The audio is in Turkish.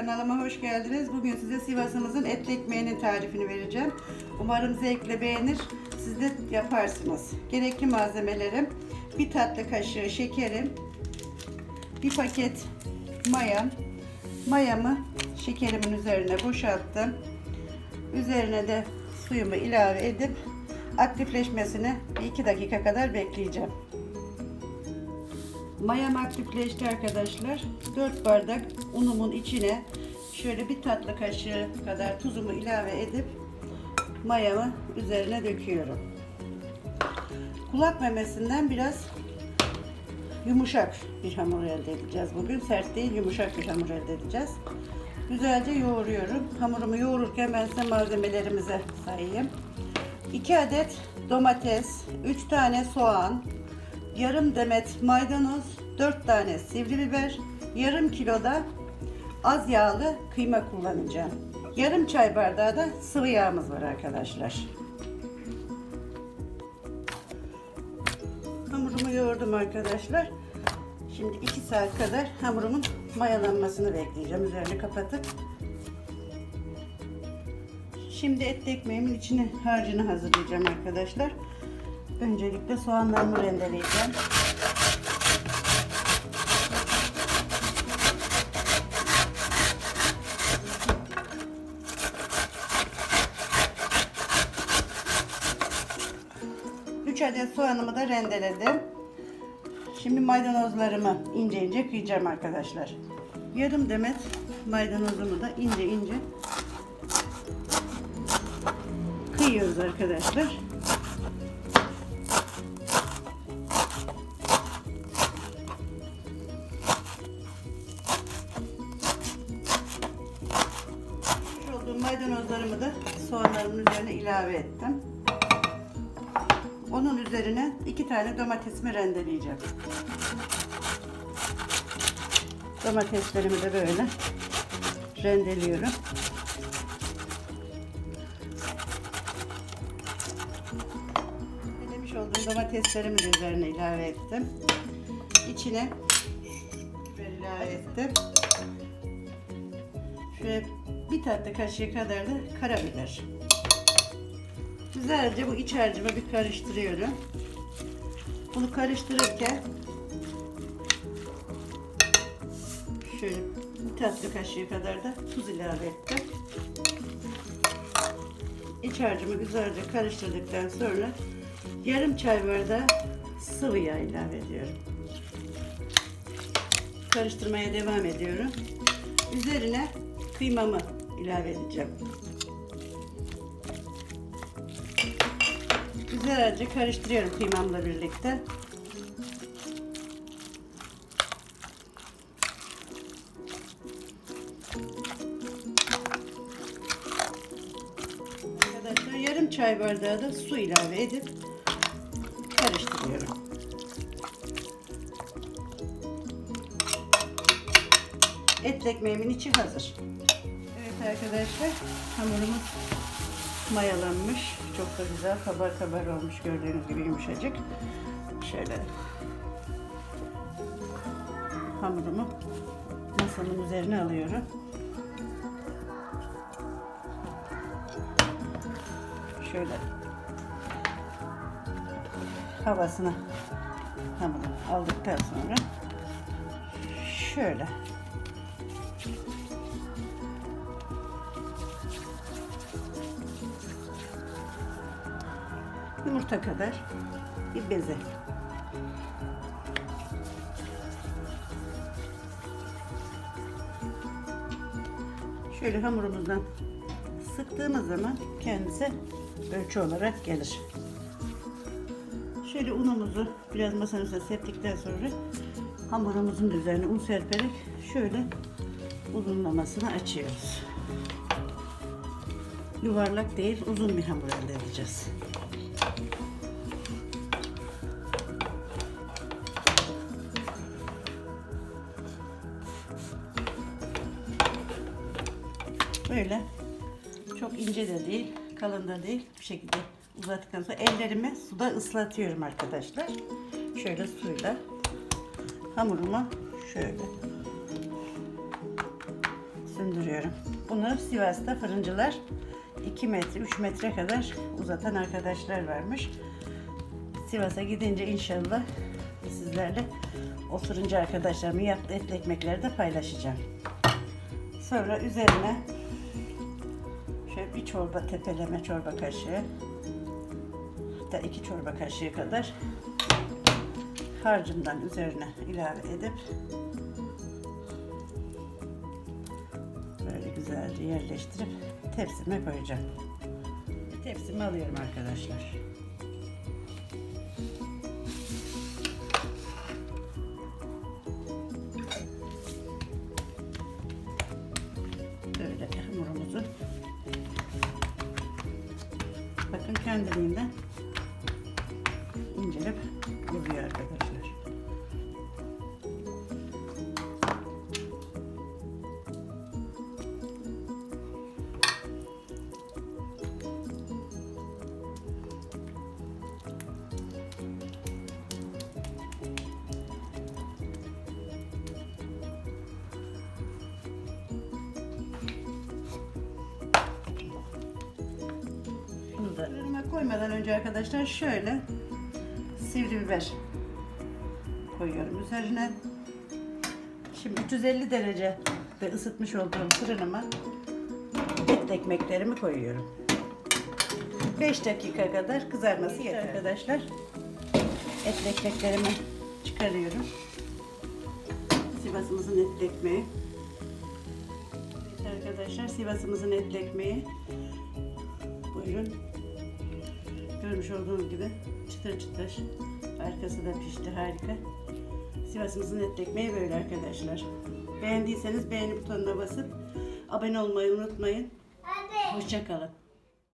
kanalıma hoş geldiniz. Bugün size Sivas'ımızın etli ekmeğinin tarifini vereceğim. Umarım zevkle beğenir, siz de yaparsınız. Gerekli malzemelerim, bir tatlı kaşığı şekerim, bir paket mayam. Mayamı şekerimin üzerine boşalttım. Üzerine de suyumu ilave edip aktifleşmesini 2 dakika kadar bekleyeceğim. Mayam aktifleşti arkadaşlar. 4 bardak unumun içine şöyle bir tatlı kaşığı kadar tuzumu ilave edip mayamı üzerine döküyorum. Kulak memesinden biraz yumuşak bir hamur elde edeceğiz bugün. Sert değil yumuşak bir hamur elde edeceğiz. Güzelce yoğuruyorum. Hamurumu yoğururken ben size malzemelerimize sayayım. 2 adet domates, 3 tane soğan, yarım demet maydanoz, 4 tane sivri biber, yarım kiloda az yağlı kıyma kullanacağım. Yarım çay bardağı da sıvı yağımız var arkadaşlar. Hamurumu yoğurdum arkadaşlar. Şimdi 2 saat kadar hamurumun mayalanmasını bekleyeceğim. Üzerini kapatıp. Şimdi etli ekmeğimin içine harcını hazırlayacağım arkadaşlar. Öncelikle soğanlarımı rendeleyeceğim. Üç adet soğanımı da rendeledim. Şimdi maydanozlarımı ince ince kıyacağım arkadaşlar. Yarım demet maydanozumu da ince ince kıyıyoruz arkadaşlar. Maydanozlarımı da soğanlarımın üzerine ilave ettim. Onun üzerine iki tane domatesimi rendeleyeceğim. Domateslerimi de böyle rendeliyorum. Rendelemiş olduğum domateslerimi de üzerine ilave ettim. İçine ilave ettim. Şöyle bir tatlı kaşığı kadar da karabiber. Güzelce bu iç harcımı bir karıştırıyorum. Bunu karıştırırken şöyle bir tatlı kaşığı kadar da tuz ilave ettim. İç harcımı güzelce karıştırdıktan sonra yarım çay bardağı sıvı yağ ilave ediyorum. Karıştırmaya devam ediyorum. Üzerine kıymamı ilave edeceğim. Güzelce karıştırıyorum kıymamla birlikte. Arkadaşlar yarım çay bardağı da su ilave edip karıştırıyorum. Et ekmeğimin içi hazır. Arkadaşlar hamurumuz mayalanmış. Çok da güzel kabar kabar olmuş gördüğünüz gibi yumuşacık. Şöyle hamurumu masamın üzerine alıyorum. Şöyle havasını hamuru aldıktan sonra şöyle yumurta kadar bir beze. Şöyle hamurumuzdan sıktığımız zaman kendisi ölçü olarak gelir. Şöyle unumuzu biraz masanın üzerine serptikten sonra hamurumuzun üzerine un serperek şöyle uzunlamasını açıyoruz. Yuvarlak değil uzun bir hamur elde edeceğiz. Böyle çok ince de değil, kalın da değil. Bu şekilde uzattıktan sonra ellerimi suda ıslatıyorum arkadaşlar. Şöyle suyla hamurumu şöyle döndürüyorum. Bunu Sivas'ta fırıncılar 2 metre 3 metre kadar uzatan arkadaşlar varmış. Sivas'a gidince inşallah sizlerle o fırıncı arkadaşlarımın yaptığı etli ekmekleri de paylaşacağım. Sonra üzerine şöyle bir çorba tepeleme çorba kaşığı hatta iki çorba kaşığı kadar harcımdan üzerine ilave edip böyle güzelce yerleştirip tepsime koyacağım. Tepsimi alıyorum arkadaşlar. Kendiliğinden koymadan önce arkadaşlar şöyle sivri biber koyuyorum üzerine. Şimdi 350 derece ve ısıtmış olduğum fırınıma et ekmeklerimi koyuyorum. 5 dakika kadar kızarması yeter arkadaşlar. Et ekmeklerimi çıkarıyorum. Sivas'ımızın etli ekmeği. Evet arkadaşlar Sivas'ımızın etli ekmeği. Buyurun. Görmüş olduğunuz gibi çıtır çıtır. Arkası da pişti harika. Sivas'ımızın etli ekmeği böyle arkadaşlar. Beğendiyseniz beğeni butonuna basıp abone olmayı unutmayın. Hoşçakalın.